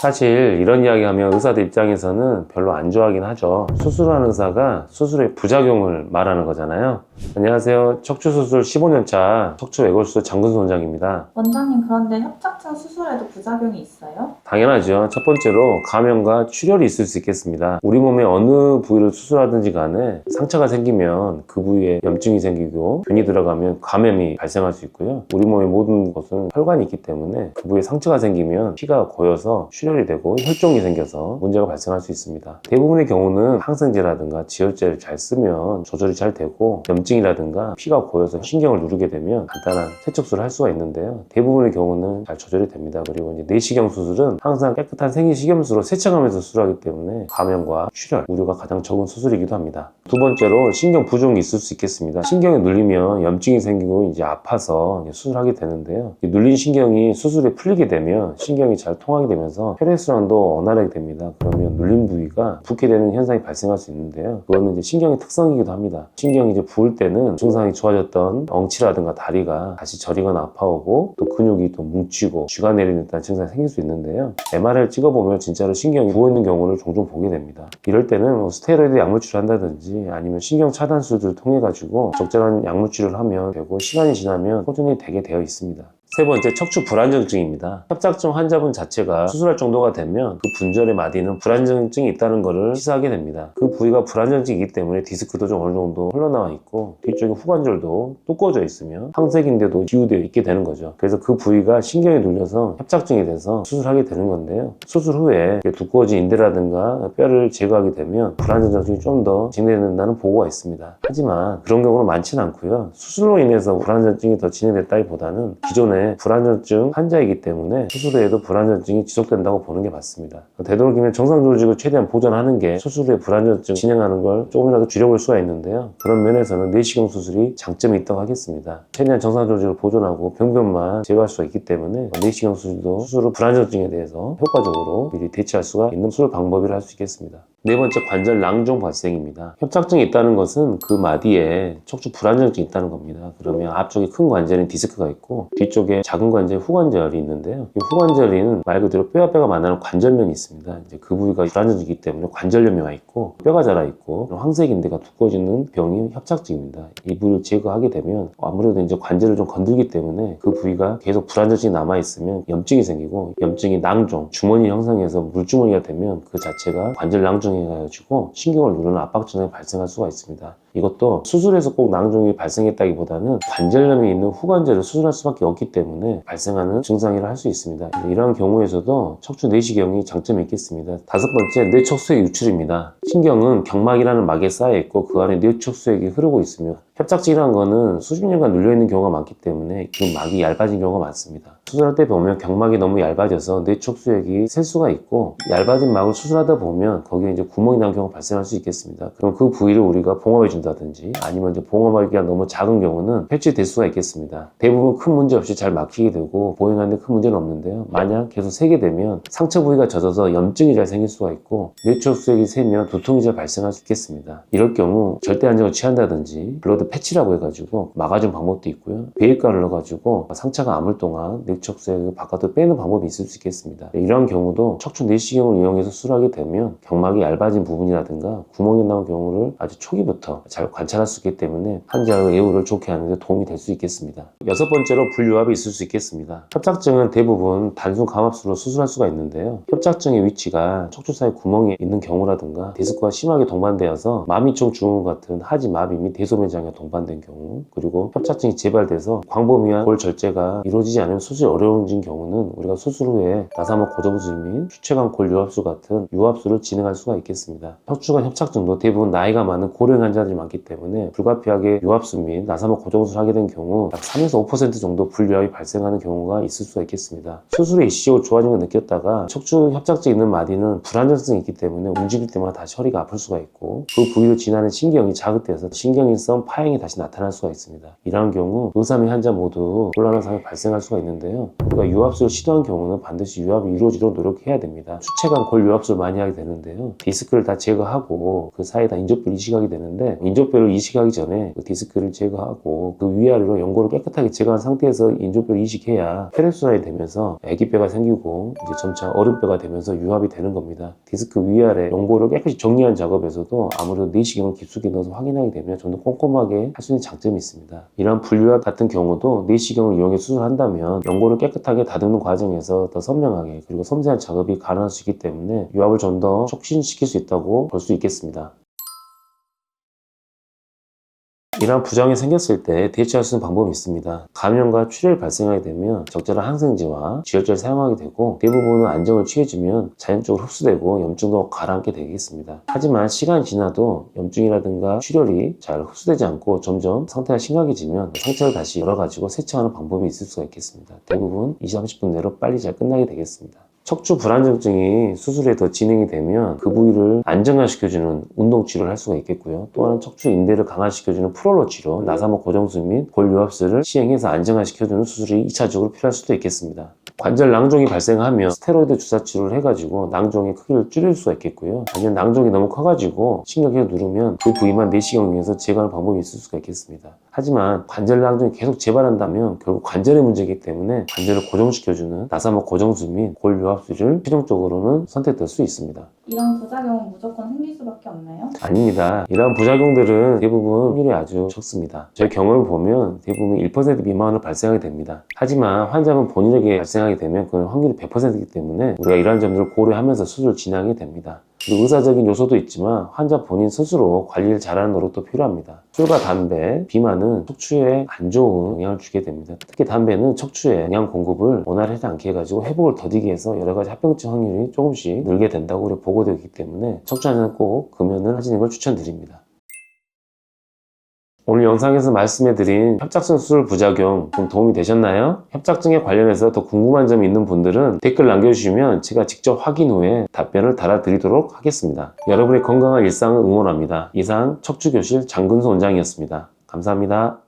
사실 이런 이야기 하면 의사들 입장에서는 별로 안 좋아하긴 하죠. 수술하는 의사가 수술의 부작용을 말하는 거잖아요. 안녕하세요. 척추 수술 15년차 척추 외골수 장근수 원장입니다. 원장님 그런데 협착증 수술에도 부작용이 있어요? 당연하죠. 첫 번째로 감염과 출혈이 있을 수 있겠습니다. 우리 몸의 어느 부위를 수술하든지 간에 상처가 생기면 그 부위에 염증이 생기고 균이 들어가면 감염이 발생할 수 있고요. 우리 몸의 모든 것은 혈관이 있기 때문에 그 부위에 상처가 생기면 피가 고여서 출혈 이 되고 혈종이 생겨서 문제가 발생할 수 있습니다. 대부분의 경우는 항생제라든가 지혈제를 잘 쓰면 조절이 잘 되고 염증이라든가 피가 고여서 신경을 누르게 되면 간단한 세척술을 할 수가 있는데요. 대부분의 경우는 잘 조절이 됩니다. 그리고 이제 내시경 수술은 항상 깨끗한 생리식염수로 세척하면서 수술하기 때문에 감염과 출혈, 우려가 가장 적은 수술이기도 합니다. 두 번째로 신경 부종이 있을 수 있겠습니다. 신경이 눌리면 염증이 생기고 이제 아파서 수술하게 되는데요. 이 눌린 신경이 수술에 풀리게 되면 신경이 잘 통하게 되면서 혈액순환도 원활하게 됩니다. 그러면 눌린 부위가 붓게 되는 현상이 발생할 수 있는데요. 그거는 이제 신경의 특성이기도 합니다. 신경이 이제 부을 때는 증상이 좋아졌던 엉치라든가 다리가 다시 저리거나 아파오고 또 근육이 또 뭉치고 쥐가 내리는 듯한 증상이 생길 수 있는데요. MR을 찍어보면 진짜로 신경이 부어 있는 경우를 종종 보게 됩니다. 이럴 때는 뭐 스테로이드 약물 치료한다든지 아니면 신경 차단 수술을 통해 가지고 적절한 약물 치료를 하면 되고 시간이 지나면 호전이 되게 되어 있습니다. 세 번째 척추 불안정증입니다. 협착증 환자분 자체가 수술할 정도가 되면 그 분절의 마디는 불안정증이 있다는 것을 시사하게 됩니다. 그 부위가 불안정증이기 때문에 디스크도 좀 어느 정도 흘러나와 있고 뒤쪽에 후관절도 두꺼워져 있으면 항색인데도 기우되어 있게 되는 거죠. 그래서 그 부위가 신경이 눌려서 협착증이 돼서 수술하게 되는 건데요. 수술 후에 두꺼워진 인대라든가 뼈를 제거하게 되면 불안정증이 좀 더 진행된다는 보고가 있습니다. 하지만 그런 경우는 많지는 않고요. 수술로 인해서 불안정증이 더 진행됐다기보다는 기존에 불안정증 환자이기 때문에 수술 후에도 불안정증이 지속된다고 보는 게 맞습니다. 되도록이면 정상 조직을 최대한 보존하는 게 수술 후에 불안정증 진행하는 걸 조금이라도 줄여볼 수가 있는데요. 그런 면에서는 내시경 수술이 장점이 있다고 하겠습니다. 최대한 정상 조직을 보존하고 병변만 제거할 수가 있기 때문에 내시경 수술도 수술 후 불안정증에 대해서 효과적으로 미리 대처할 수가 있는 수술 방법이라 할 수 있겠습니다. 네 번째 관절 낭종 발생입니다. 협착증이 있다는 것은 그 마디에 척추 불안정증이 있다는 겁니다. 그러면 앞쪽에 큰 관절인 디스크가 있고 뒤쪽에 작은 관절 후관절이 있는데요. 이 후관절인 말 그대로 뼈와 뼈가 만나는 관절면이 있습니다. 이제 그 부위가 불안정이기 때문에 관절염이 와 있고 뼈가 자라 있고 황색 인대가 두꺼워지는 병이 협착증입니다. 이 부위를 제거하게 되면 아무래도 이제 관절을 좀 건들기 때문에 그 부위가 계속 불안정증이 남아 있으면 염증이 생기고 염증이 낭종 주머니 형성해서 물주머니가 되면 그 자체가 관절 낭종 해가지고 신경을 누르는 압박 증상이 발생할 수가 있습니다. 이것도 수술에서 꼭 낭종이 발생했다기보다는 관절염이 있는 후관절을 수술할 수밖에 없기 때문에 발생하는 증상이라 할 수 있습니다. 이러한 경우에서도 척추 내시경이 장점이 있겠습니다. 다섯 번째, 뇌척수액 유출입니다. 신경은 경막이라는 막에 쌓여 있고 그 안에 뇌척수액이 흐르고 있으며 협착증이라는 거는 수십 년간 눌려있는 경우가 많기 때문에 그 막이 얇아진 경우가 많습니다. 수술할 때 보면 경막이 너무 얇아져서 뇌척수액이 셀 수가 있고 얇아진 막을 수술하다 보면 거기에 이제 구멍이 난 경우가 발생할 수 있겠습니다. 그럼 그 부위를 우리가 봉합해 준다 든지 아니면 이제 봉합하기가 너무 작은 경우는 해치될 수가 있겠습니다. 대부분 큰 문제 없이 잘 막히게 되고 보행하는데 큰 문제는 없는데요. 만약 계속 세게 되면 상처 부위가 젖어서 염증이 잘 생길 수가 있고 뇌척수액이 세면 두통이 잘 발생할 수 있겠습니다. 이럴 경우 절대 안정을 취한다든지 블러드 패치라고 해가지고 막아준 방법도 있고요. 배일가를 넣어가지고 상처가 아물 동안 뇌척수액을 바깥으로 빼는 방법이 있을 수 있겠습니다. 이러한 경우도 척추 내시경을 이용해서 수술하게 되면 경막이 얇아진 부분이라든가 구멍이 나온 경우를 아주 초기부터 잘 관찰할 수 있기 때문에 환자의 예후를 좋게 하는 데 도움이 될 수 있겠습니다. 여섯 번째로 불유압이 있을 수 있겠습니다. 협착증은 대부분 단순 감압술로 수술할 수가 있는데요. 협착증의 위치가 척추 사이 구멍이 있는 경우라든가 디스크와 심하게 동반되어서 마미총 증후 같은 하지 마비 및 대소변 장애 동반된 경우 그리고 협착증이 재발돼서 광범위한 골 절제가 이루어지지 않으면 수술이 어려워진 경우는 우리가 수술 후에 나사목 고정술 및 수체관 골 유압술 같은 유압술을 진행할 수가 있겠습니다. 척추관 협착증도 대부분 나이가 많은 고령 환자들이 많기 때문에 불가피하게 유압술 및 나사목 고정술 하게 된 경우 약 3에서 5% 정도 불유압이 발생하는 경우가 있을 수가 있겠습니다. 수술에 일시적으로 좋아진 걸 느꼈다가 척추 협착증 있는 마디는 불안정성이 있기 때문에 움직일 때마다 다시 허리가 아플 수가 있고 그 부위로 지나는 신경이 자극돼서 신경인성 파행이 다시 나타날 수가 있습니다. 이러한 경우 의사 및 환자 모두 곤란한 상황이 발생할 수가 있는데요. 우리가 유압술을 시도한 경우는 반드시 유압이 이루어지도록 노력해야 됩니다. 수체관 골 유압술 많이 하게 되는데요. 디스크를 다 제거하고 그 사이에 다 인접부를 이식하게 되는데 인조뼈를 이식하기 전에 그 디스크를 제거하고 그 위아래로 연골을 깨끗하게 제거한 상태에서 인조뼈를 이식해야 혈액순환이 되면서 아기뼈가 생기고 이제 점차 어른뼈가 되면서 유합이 되는 겁니다. 디스크 위아래 연골을 깨끗이 정리한 작업에서도 아무래도 내시경을 깊숙이 넣어서 확인하게 되면 좀 더 꼼꼼하게 할 수 있는 장점이 있습니다. 이러한 분류합 같은 경우도 내시경을 이용해 수술한다면 연골을 깨끗하게 다듬는 과정에서 더 선명하게 그리고 섬세한 작업이 가능할 수 있기 때문에 유합을 좀 더 촉진시킬 수 있다고 볼 수 있겠습니다. 이러한 부작용이 생겼을 때 대처할 수 있는 방법이 있습니다. 감염과 출혈이 발생하게 되면 적절한 항생제와 지혈제를 사용하게 되고 대부분은 안정을 취해주면 자연적으로 흡수되고 염증도 가라앉게 되겠습니다. 하지만 시간이 지나도 염증이라든가 출혈이 잘 흡수되지 않고 점점 상태가 심각해지면 상처를 다시 열어가지고 세척하는 방법이 있을 수가 있겠습니다. 대부분 20, 30분 내로 빨리 잘 끝나게 되겠습니다. 척추 불안정증이 수술에 더 진행이 되면 그 부위를 안정화시켜주는 운동 치료를 할 수가 있겠고요. 또 하나는 척추 인대를 강화시켜주는 프롤로 치료, 나사목 고정술 및 골유합술을 시행해서 안정화시켜주는 수술이 2차적으로 필요할 수도 있겠습니다. 관절 낭종이 발생하면 스테로이드 주사 치료를 해가지고 낭종의 크기를 줄일 수가 있겠고요. 아니면 낭종이 너무 커가지고 신경을 누르면 그 부위만 내시경을 이용해서 제거하는 방법이 있을 수가 있겠습니다. 하지만 관절 낭종이 계속 재발한다면 결국 관절의 문제이기 때문에 관절을 고정시켜주는 나사목 고정술 및 골유합술을 최종적으로는 선택될 수 있습니다. 이런 부작용은 무조건 생길 수밖에 없나요? 아닙니다. 이러한 부작용들은 대부분 확률이 아주 적습니다. 저희 경험을 보면 대부분 1% 미만으로 발생하게 됩니다. 하지만 환자분 본인에게 발생하게 되면 그건 확률이 100%이기 때문에 우리가 이러한 점들을 고려하면서 수술을 진행하게 됩니다. 의사적인 요소도 있지만 환자 본인 스스로 관리를 잘하는 노력도 필요합니다. 술과 담배, 비만은 척추에 안 좋은 영향을 주게 됩니다. 특히 담배는 척추에 영양 공급을 원활하지 않게 해가지고 회복을 더디게 해서 여러 가지 합병증 확률이 조금씩 늘게 된다고 있기 때문에 척추 안에는 꼭 금연을 하시는 걸 추천드립니다. 오늘 영상에서 말씀해드린 협착증 수술 부작용 좀 도움이 되셨나요? 협착증에 관련해서 더 궁금한 점이 있는 분들은 댓글 남겨주시면 제가 직접 확인 후에 답변을 달아드리도록 하겠습니다. 여러분의 건강한 일상을 응원합니다. 이상 척추교실 장근수 원장이었습니다. 감사합니다.